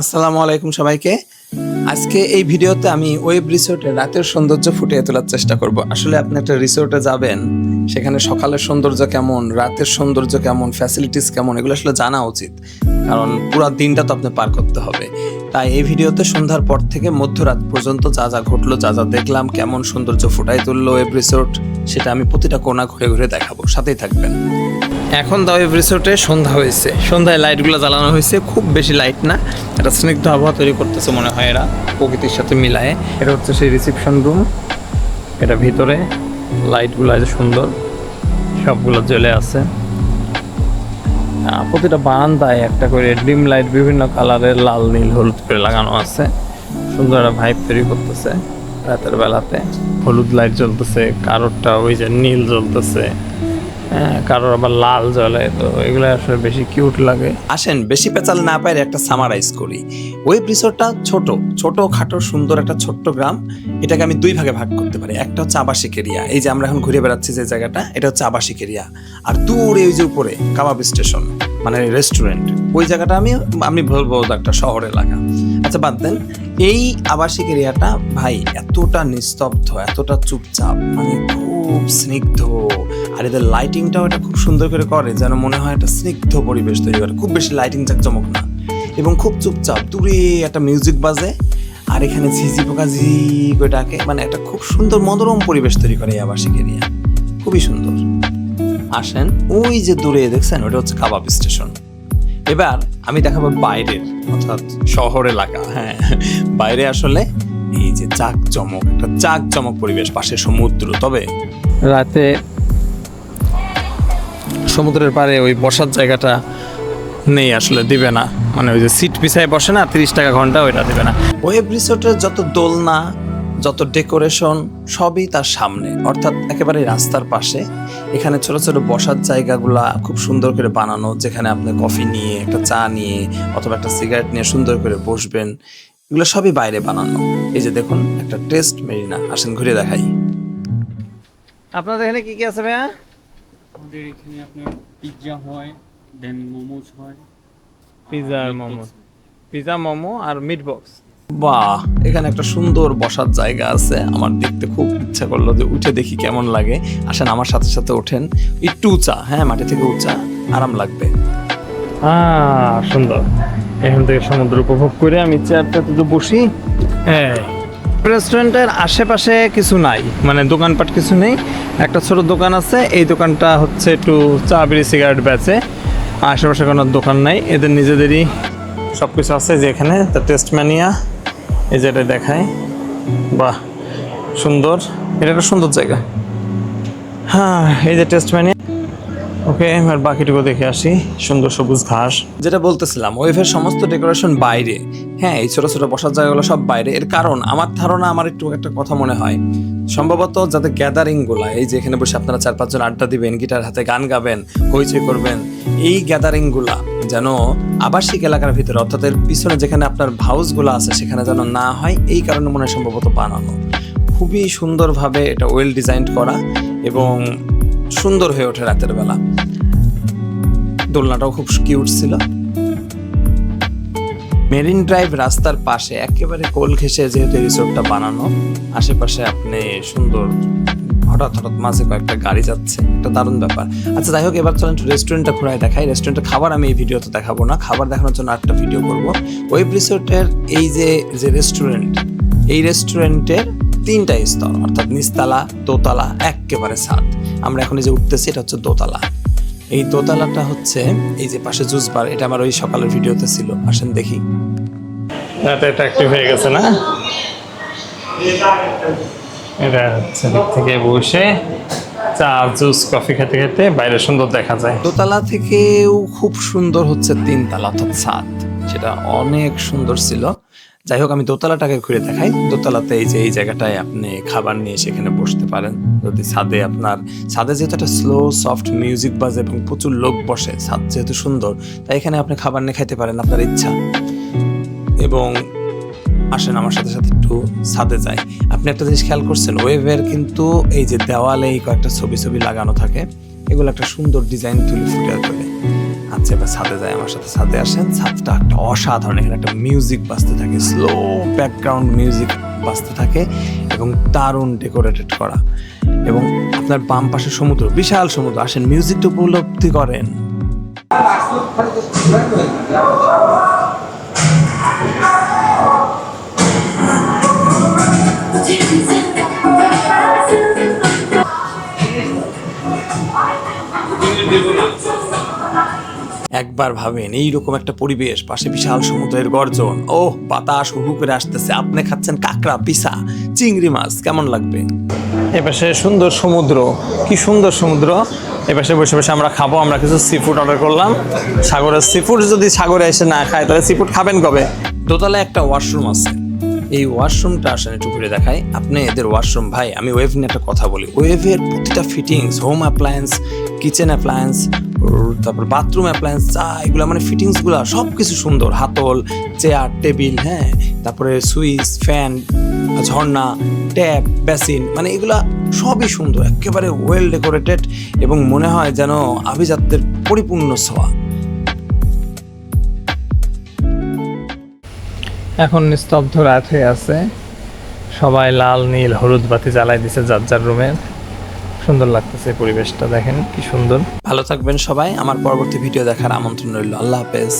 আসসালামু আলাইকুম সবাইকে। আজকে এই ভিডিওতে আমি ওয়েব রিসোর্টে রাতের সৌন্দর্য ফুটিয়ে তোলার চেষ্টা করব। আসলে আপনি একটা রিসোর্টে যাবেন, সেখানে সকালের সৌন্দর্য কেমন, রাতের সৌন্দর্য কেমন ফ্যাসিলিটিস কেমন, এগুলো আসলে জানা উচিত। কারণ পুরো দিনটা তো আপনি পার করতে হবে। তাই এই ভিডিওতে সন্ধ্যার পর থেকে মধ্যরাত পর্যন্ত যা যা ঘটলো, যা যা দেখলাম, কেমন সৌন্দর্য ফুটাই তুললো ওয়েব রিসোর্ট সেটা আমি প্রতিটা কোণা ঘুরে ঘুরে দেখাবো। সাথেই থাকবেন। এখন দাও ওয়েব রিসোর্টে সন্ধ্যা হয়েছে। সন্ধ্যায় লাইটগুলো জ্বালানো হয়েছে। খুব বেশি লাইট না। একটা স্নিগ্ধ আবহাওয়া তৈরি করতেছে মনে হয় এরা। প্রকৃতির সাথে মিলায়ে। এটা হচ্ছে সেই রিসেপশন রুম এটা ভিতরে লাইটগুলো আছে সুন্দর, সবগুলো জ্বলে আছে। প্রতিটা বারান্দায় একটা করে ডিম লাইট, বিভিন্ন কালারের লাল, নীল, হলুদ করে লাগানো আছে। সুন্দর একটা ভাইব তৈরি করতেছে রাতের বেলাতে। হলুদ লাইট জ্বলতেছে, কারোরটা ওই যে নীল জ্বলতেছে। কারোর আবার লাল জ্বলে, তো এগুলো আসলে বেশি কিউট লাগে। আসেন, বেশি পেঁচাল না পাইলে একটা সামারাইজ করি। ওয়েব রিসোর্টটা ছোট ছোট, খাটো, সুন্দর একটা ছোট্ট গ্রাম। এটাকে আমি দুই ভাগে ভাগ করতে পারি। একটা হচ্ছে আবাসিক এরিয়া এই যে আমরা এখন ঘুরে বেড়াচ্ছি যে জায়গাটা, এটা হচ্ছে আবাসিক এরিয়া আর দূরে ওই যে উপরে, কাবাব স্টেশন মানে রেস্টুরেন্ট ওই জায়গাটা আমি আমি বলব একটা শহর এলাকা। আচ্ছা বাদ দেন। এই আবাসিক এরিয়াটা ভাই এতটা নিস্তব্ধ, এতটা চুপচাপ মানে খুব স্নিগ্ধ। আর এদের লাইটিংটাও এটা খুব সুন্দর করে করে, যেন মনে হয় একটা স্নিগ্ধ পরিবেশ তৈরি করে। খুব বেশি লাইটিং চমক না। এবং খুব চুপচাপ, দূরে একটা মিউজিক বাজে, আর এখানে ঝিঝি পোকা ঝি করে ডাকে। মানে একটা খুব সুন্দর মনোরম পরিবেশ তৈরি করে এই আবাসিক এরিয়া। খুবই সুন্দর। আসেন, ওই যে দূরে, দেখছেন? ওটা হচ্ছে কাবাব স্টেশন। এবার আমি দেখাবো বাইরের, অর্থাৎ শহর এলাকা। হ্যাঁ বাইরে আসলে এই যে চাক চমক একটা চাক চমক পরিবেশ, পাশে সমুদ্র। তবে রাতে সমুদ্রের পাড়ে ওই বসার জায়গাটা নেই আসলে, দিবে না। মানে ওই যে সিট পিছায় বসে না, তিরিশ টাকা ঘণ্টা ওইটা দিবে না। ওয়েব রিসোর্টের যত দোলনা, যত ডেকোরেশন, সবই তার সামনে। অর্থাৎ একেবারে রাস্তার পাশে এখানে ছোট ছোট বসার জায়গাগুলা খুব সুন্দর করে বানানো যেখানে আপনি কফি নিয়ে একটা চা নিয়ে অথবা একটা সিগারেট নিয়ে সুন্দর করে বসবেন এগুলো সবই বাইরে বানানো। এই যে দেখুন একটা টেস্ট মেরিনা। আসেন ঘুরে দেখাই। আপনাদের এখানে কি কি আছে ভাইয়া? আমাদের এখানে আপনার পিৎজা হয় দেন মোমোজ হয়। পিজা আর মোমো পিজা মোমো আর মিট বক্স বাহ, এখানে একটা সুন্দর বসার জায়গা আছে। আমার দেখতে খুব ইচ্ছা করল যে উঠে দেখি কেমন লাগে। আসেন, আমার সাথে সাথে ওঠেন। একটু উঁচা হ্যাঁ মাটি থেকে উঁচা, আরাম লাগবে। সুন্দর। এখান থেকে সমুদ্র উপভোগ করে আমি চেয়ারটাতে তো বসি। হ্যাঁ রেস্টুরেন্টের আশেপাশে কিছু নাই মানে দোকানপাট কিছু নেই। একটা ছোট দোকান আছে, এই দোকানটা হচ্ছে একটু চা বিড়ি সিগারেট বেচে আশেপাশে কোনো দোকান নাই, এদের নিজেদেরই সব কিছু আছে যে এখানে দ্য টেস্ট ম্যানিয়া এই যে এটা দেখায় বাহ, সুন্দর। এটা একটা সুন্দর জায়গা। হ্যাঁ এই যে টেস্ট ম্যানিয়া ওকে এবার বাকিটুকু দেখে আসি। সুন্দর সবুজ ঘাস। যেটা বলতেছিলাম ওয়েভের সমস্ত ডেকোরেশন বাইরে। হ্যাঁ এই ছোট ছোট বসার জায়গাগুলো সব বাইরে। এর কারণ, আমার ধারণা, আমার একটু একটা কথা মনে হয়। সম্ভবত যাতে গ্যাদারিংগুলা, এই যে এখানে বসে আপনারা চার পাঁচজন আড্ডা দিবেন গিটার হাতে গান গাবেন, হইচই করবেন, এই গ্যাদারিংগুলা যেন আবাসিক এলাকার ভিতরে, অর্থাৎ এর পিছনে যেখানে আপনার হাউসগুলো আছে, সেখানে যেন না হয়, এই কারণে মনে সম্ভবত বানানো। খুবই সুন্দরভাবে এটা ওয়েল ডিজাইন করা এবং সুন্দর হয়ে ওঠে রাতের বেলা। দোলনাটাও খুব কিউট ছিল। মেরিন ড্রাইভ রাস্তার পাশে একেবারে কোল ঘেসে যেহেতু রিসোর্টটা বানানো, আশেপাশে আপনি সুন্দর, হঠাৎ হঠাৎ মাঝে কয়েকটা গাড়ি যাচ্ছে, একটা দারুণ ব্যাপার। আচ্ছা যাই হোক, এবার চলেন রেস্টুরেন্টটা ঘুরায় দেখাই। রেস্টুরেন্টের খাবার আমি এই ভিডিওতে দেখাবো না, খাবার দেখানোর জন্য একটা ভিডিও করব। ওয়েব রিসোর্টের এই যে যে রেস্টুরেন্ট এই রেস্টুরেন্টের তিনটা স্তর অর্থাৎ নিচতলা দোতলা একেবারে সাত আমরা এখন এই যে উঠতেছি এটা হচ্ছে দোতলা। এই দোতলাটা হচ্ছে এই যে পাশে জুস বার এটা আমার ওই সকালের ভিডিওতে ছিল। আসেন দেখি। রাতে এটা অ্যাক্টিভ হয়ে গেছে না? এটা হচ্ছে দিক থেকে বসে চা জুস কফি খেতে খেতে বাইরে সুন্দর দেখা যায়। দোতলা থেকেও খুব সুন্দর হচ্ছে তিনতলা অর্থাৎ ছাদ। সেটা অনেক সুন্দর ছিল। যাই হোক, আমি দোতলাটাকে ঘুরে দেখাই। দোতলাতে এই যে, এই জায়গাটায় আপনি খাবার নিয়ে সেখানে বসতে পারেন। যদি ছাদে আপনার, ছাদে যেহেতু একটা স্লো সফট মিউজিক বাজে এবং প্রচুর লোক বসে, ছাদ যেহেতু সুন্দর, তাই এখানে আপনি খাবার নিয়ে খাইতে পারেন আপনার ইচ্ছা। এবং আসেন আমার সাথে সাথে একটু ছাদে যাই। আপনি একটা জিনিস খেয়াল করছেন, ওয়েভের কিন্তু এই যে দেওয়ালে এই কয়েকটা ছবি ছবি লাগানো থাকে, এগুলো একটা সুন্দর ডিজাইন তুলে ফুটে তোলে। দেখাচ্ছি এবার ছাদে যায় আমার সাথে ছাদে আসেন। ছাদটা একটা অসাধারণ, এখানে একটা মিউজিক বাজতে থাকে স্লো ব্যাকগ্রাউন্ড মিউজিক বাজতে থাকে এবং দারুণ ডেকোরেটেড করা। এবং আপনার বাম পাশে সমুদ্র, বিশাল সমুদ্র। আসেন মিউজিকটা উপলব্ধি করেন। একবার ভাবেন এইরকম একটা পরিবেশ পাশে বিশাল সমুদ্রের গর্জন। ও বাতাস হু হু করে আসতেছে। আপনি খাচ্ছেন কাঁকড়া পিসা চিংড়ি মাছ কেমন লাগবে? এপাশে সুন্দর সমুদ্র। কি সুন্দর সমুদ্র। এপাশে বসে বসে আমরা খাব আমরা কিছু সি ফুড অর্ডার করলাম। সাগরের সি ফুড যদি সাগরে এসে না খায় তাহলে সি ফুড খাবেন কবে? দোতলায় একটা ওয়াশরুম আছে। এই ওয়াশরুমটা আসেন একটু ঘুরে দেখাই। আপনি এদের ওয়াশরুম ভাই আমি ওয়েভ নিয়ে একটা কথা বলি। ওয়েভের প্রতিটা fittings home appliance kitchen appliance তারপর বাথরুম অ্যাপ্লায়েন্স যা এগুলো মানে ফিটিংসগুলো সব কিছু সুন্দর। হাতল চেয়ার টেবিল হ্যাঁ? তারপরে সুইচ ফ্যান ঝর্ণা ট্যাপ বেসিন মানে এগুলা সবই সুন্দর, একেবারে ওয়েল ডেকোরেটেড এবং মনে হয় যেন আভিজাত্যের পরিপূর্ণ ছোঁয়া। এখন নিস্তব্ধ রাত আছে। সবাই লাল, নীল, হলুদ বাতি জ্বালাই দিছে যার যার রুমে। সুন্দর লাগতেছে পরিবেশটা, দেখেন কি সুন্দর। ভালো থাকবেন সবাই, আমার পরবর্তী ভিডিও দেখার আমন্ত্রণ রইল। আল্লাহ হাফেজ।